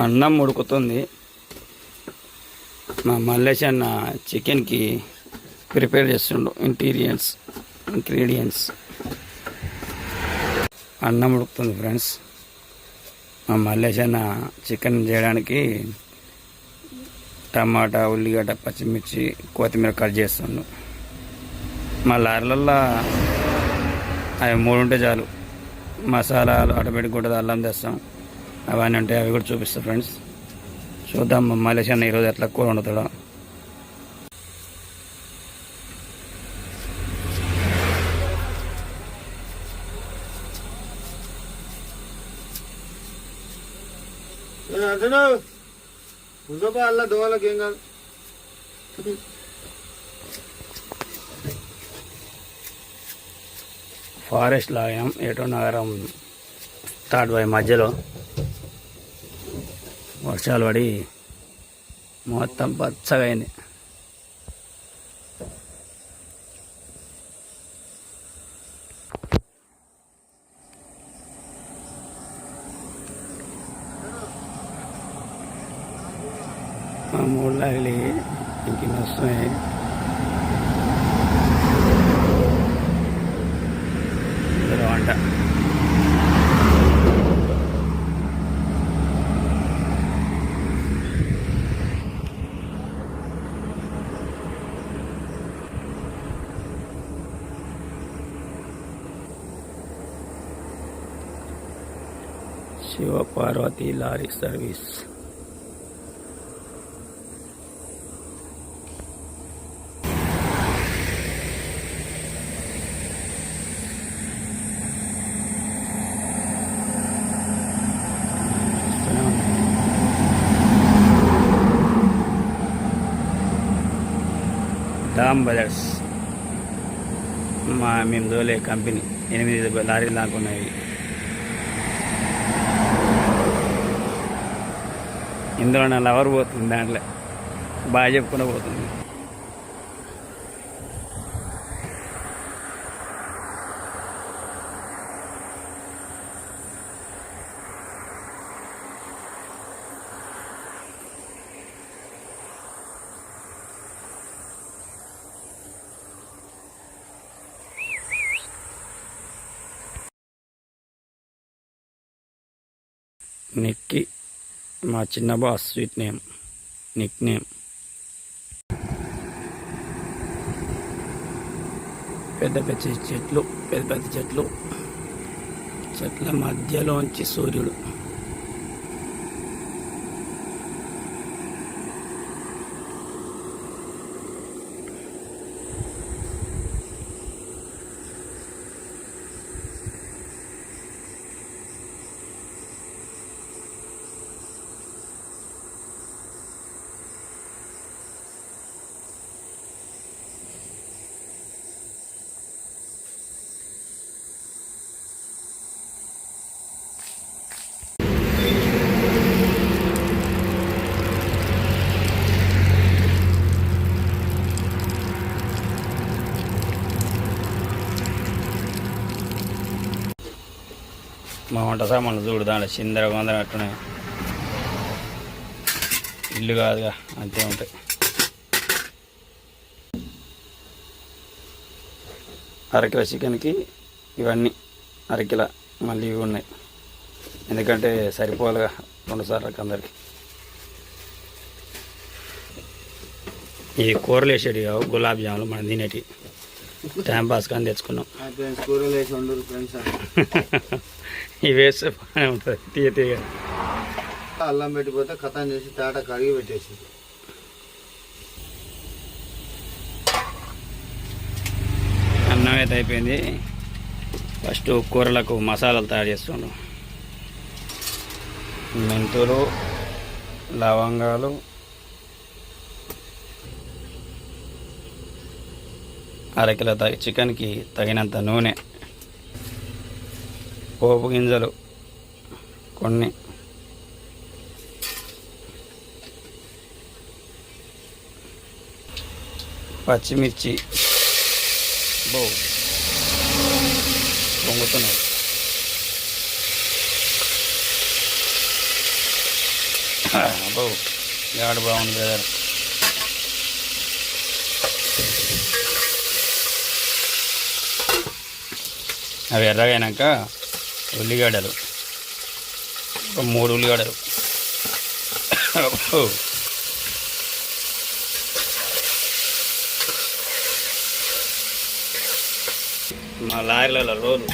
అన్నం ఉడుకుతుంది. మా మల్లేష్ అన్న చికెన్కి ప్రిపేర్ చేస్తుండు. ఇంటీరియన్స్ ఇంగ్రీడియంట్స్. అన్నం ఉడుకుతుంది ఫ్రెండ్స్. మా మల్లేష్ అన్న చికెన్ చేయడానికి టమాటా ఉల్లిగడ్డ పచ్చిమిర్చి కొత్తిమీర కట్ చేస్తుండు. మా లారీలల్లో అవి మూడు ఉంటే చాలు. మసాలాలు ఆటోమేటిక్ కూడా అల్లం తెస్తాం. అవన్నీ ఉంటాయి అవి కూడా చూపిస్తాం ఫ్రెండ్స్. చూద్దాం మలేషియా ఈరోజు ఎట్లా కూర వండుతాడో. అర్జును ఉంచోపా అల్ల దోవలకి ఏం కాదు. ఫారెస్ట్ లాగాం ఏటో నగరం స్టార్ట్ అయ్యే మధ్యలో. వర్షాలు పడి మొత్తం పచ్చగా అయింది మా మూడు లాగలి ఇంక వస్తున్నాయి ఇందులో వంట శివ పార్వతి లారీ సర్వీస్. డామ్ బ్రదర్స్ మా మేము దోలే కంపెనీ. ఎనిమిది లారీలు దాకా ఉన్నాయి ఇందులో నా లవర్ పోతుంది దాంట్లో. బాగా చెప్పుకునే పోతుంది. నెక్కి మా చిన్న boss sweet name nickname. పెద్ద పెద్ద చెట్లు పెద్ద పెద్ద చెట్లు. చెట్ల మధ్యలోంచి సూర్యుడు. వంట సామాన్లు చూడు దాంట్లో చిందర గొందర అట్టున్నాయి. ఇల్లు కాదుగా అంతే ఉంటాయి. అరకిల చికెన్కి ఇవన్నీ అరకిల మళ్ళీ ఇవి ఉన్నాయి. ఎందుకంటే సరిపోలేగా రెండు సార్లకి అందరికి. ఈ కూరలు వేసేటి కావు గులాబ్ జాములు మనం తినేటివి. టైం పాస్ కానీ తెచ్చుకున్నాం. ఇవి వేస్తే బాగానే ఉంటుంది. తీయ తీయ అల్లం పెట్టిపోతే కథం చేసి తాట కడిగి పెట్టేసి అన్నం అయితే అయిపోయింది. ఫస్ట్ కూరలకు మసాలాలు తయారు చేస్తున్నాం మెంతులు లవంగాలు అరకిల తగి చికెన్కి తగినంత నూనె పోపు గింజలు కొన్ని పచ్చిమిర్చి బో పొంగుతున్నాయి. అబ్బో యాడ్ బాగుంది బ్రదర్? అవి ఎర్రగైనాక ఉల్లిగడ్డలు. ఒక మూడు ఉల్లిగడ్డలు. మా లారీలలో రోలు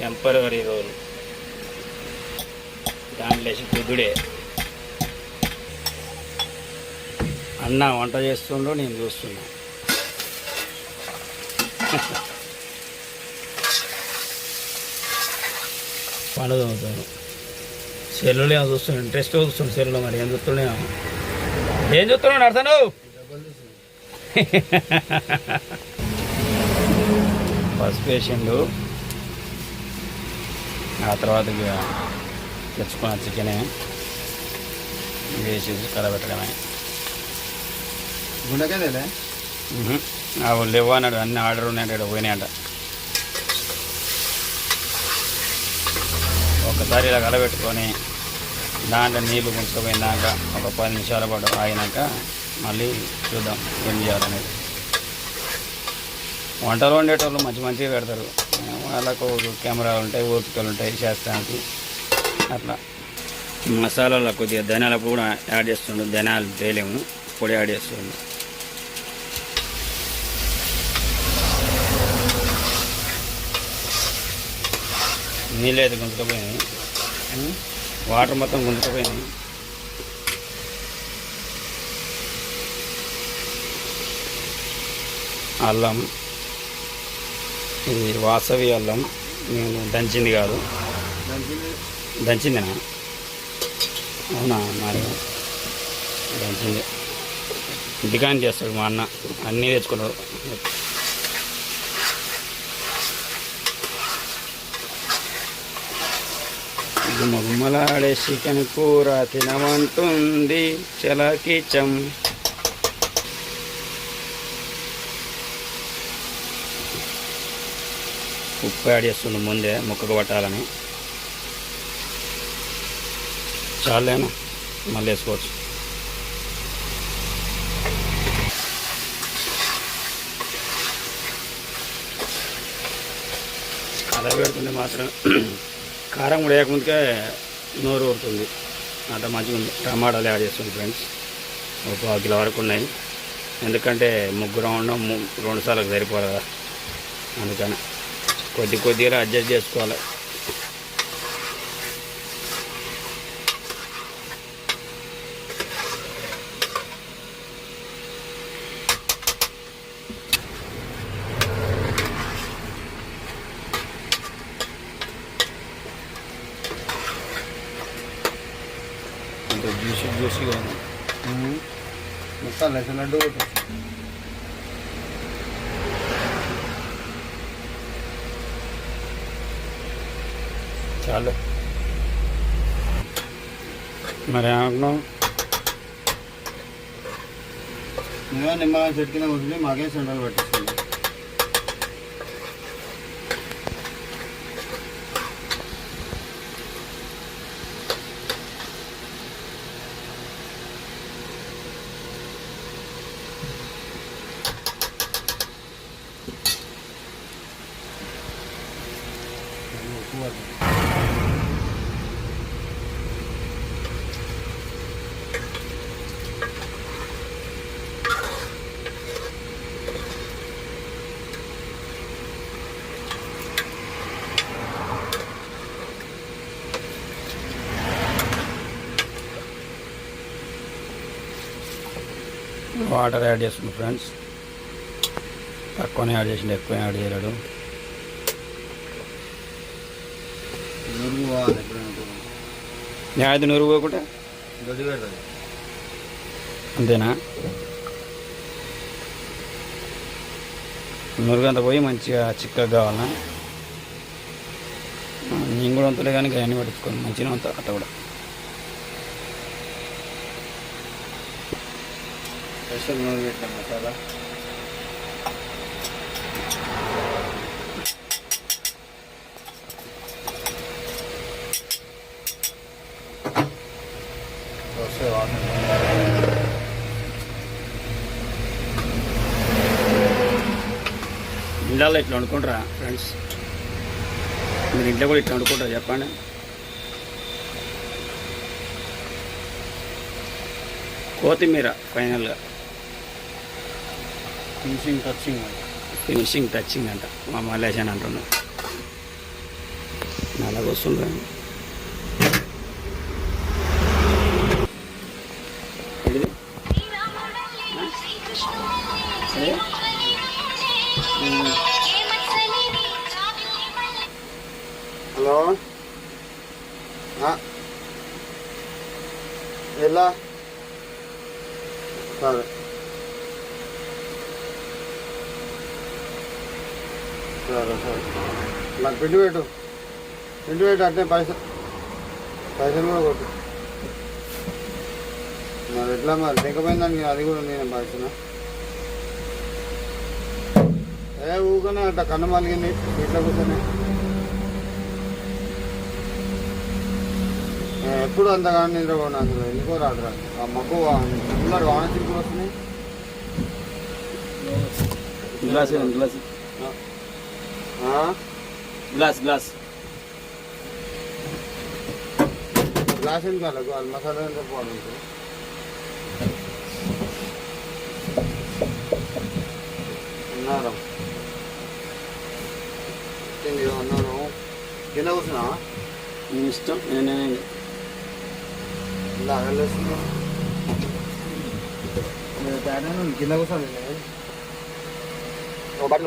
టెంపరీ రోలు దాంట్లో వేసి కుదుడే అన్న వంట చేస్తుండో నేను చూస్తున్నా. పండుగ అవుతాను సెల్లులో ఏమో చూస్తున్నాను ఇంట్రెస్ట్ చూస్తున్నాను సెల్లులో మరి ఏం చూస్తున్నా ఏం చూస్తున్నావు నడతాను ఫస్ట్ పేషెంట్. ఆ తర్వాత తెచ్చుకున్న చికెనే. వేసి కలబెట్టడమే. గుండెకాయలే మ్మ్. ఆ వాళ్ళు అన్ని ఆర్డర్ ఉన్నాయంట పోయినాయంట ఒకసారి ఇలా కలబెట్టుకొని దాంట్లో నీళ్ళు గుంచుకుపోయినాక ఒక పది నిమిషాల పాటు ఆగినాక మళ్ళీ చూద్దాం ఏం చేయాలనేది. వంటలు వండేటోళ్ళు మంచి మంచిగా పెడతారు. వాళ్ళకు కెమెరాలు ఉంటాయి ఓపికలు ఉంటాయి చేస్తానికి అట్లా. మసాలాలో కొద్దిగా ధనియాల కూడా యాడ్ చేస్తుండు. ధనియాలు చేయలేము పొడి యాడ్ చేస్తుండే. నీళ్ళు అయితే గుంజుకపోయినాయి వాటర్ మొత్తం గుంజుకపోయినాయి అల్లం ఇది వాసవి అల్లం నేను దంచింది కాదు. దంచిందేనా? అవునా మరి దంచింది. ఇంటికాని చేస్తాడు మా అన్న. అన్నీ తెచ్చుకున్నాడు. గుమ్మలాడే చికెన్ కూర తినమంటుంది చలాకిచం ఉప్పు యాడ్ చేస్తుంది ముందే ముక్కకు పట్టాలని చాలేనా మళ్ళీ వేసుకోవచ్చు అలా పెడుతుంది మాత్రం కారం కూడా వేయకముందుకే నోరు ఊరుతుంది. అంత మంచిగా ఉంది. టమాటాలు యాడ్ చేస్తుంది ఫ్రెండ్స్. ఒక పావు కిలో వరకు ఉన్నాయి. ఎందుకంటే ముగ్గురు ఉండడం రెండు సార్లకు సరిపోరు కదా అందుకని కొద్ది కొద్దిగా అడ్జస్ట్ చేసుకోవాలి అంత జ్యూసీ జ్యూసీగా ఉంది. ముక్కలు లేక లడ్డు కొట్టేసి. చాలు. మరి ఏమనుకున్నావు? నువ్వే నిమ్మకాయ చెట్టు కింద కూర్చుని మాకేం సెంటర్లు పట్టిస్తుంది వాటర్ యాడ్ చేస్తుంది ఫ్రెండ్స్ తక్కువనే యాడ్ చేసిండు ఎక్కువ యాడ్ చేయలేడు. నురుగు పోవాలి ఎప్పుడైనా నూరు పోకుండా? గడ్డి పెడుతుంది అంతేనా? నురుగంత పోయి మంచిగా చిక్కగా కావాలా నేను కూడా అంతలే కానీ అన్నీ పట్టించుకోను. మంచిగా అంత అట్ట కూడా. స్పెషల్ నూనె పెట్టాం మసాలా వస్తాయి ఇండాలో ఇట్లా వండుకుంటారా ఫ్రెండ్స్ మీరు ఇంట్లో కూడా ఇట్లా వండుకుంటారా చెప్పండి. కొత్తిమీర ఫైనల్గా. ఫినిషింగ్ టచ్చింగ్ ఫినిషింగ్ టచ్చింగ్ అంట. మా మలేషియన్ అంటున్నాడు. నల్లగొస్తుండ్రా ఎలా? సరే సరే సరే. నాకు పిండి పెట్టు. పిండి పెట్టు అంటే పైసలు పైసలు కూడా కొట్టు. మరి ఎట్లా మరి? దిగపోయిందానికి అది కూడా నేను పైసలు ఏ ఊకనే అట్లా కన్ను మలిగింది ఇట్లా కూర్చొని. నేను ఎప్పుడు అంతగా నిద్రపోను అసలు ఎందుకో రాదు రా. ఆ మగ్గు ఉన్నారు వాన చిరుకులు వస్తున్నాయి glass glass? Glass glass glass ఎందుకు వాళ్ళకు వాళ్ళు మసాలా ఎంత పోవాలి ఉన్నారు? తిండి అన్నారు కింద కూర్చున్నా ఇష్టం నేనే కింద కూర్చోండి. బాటిల్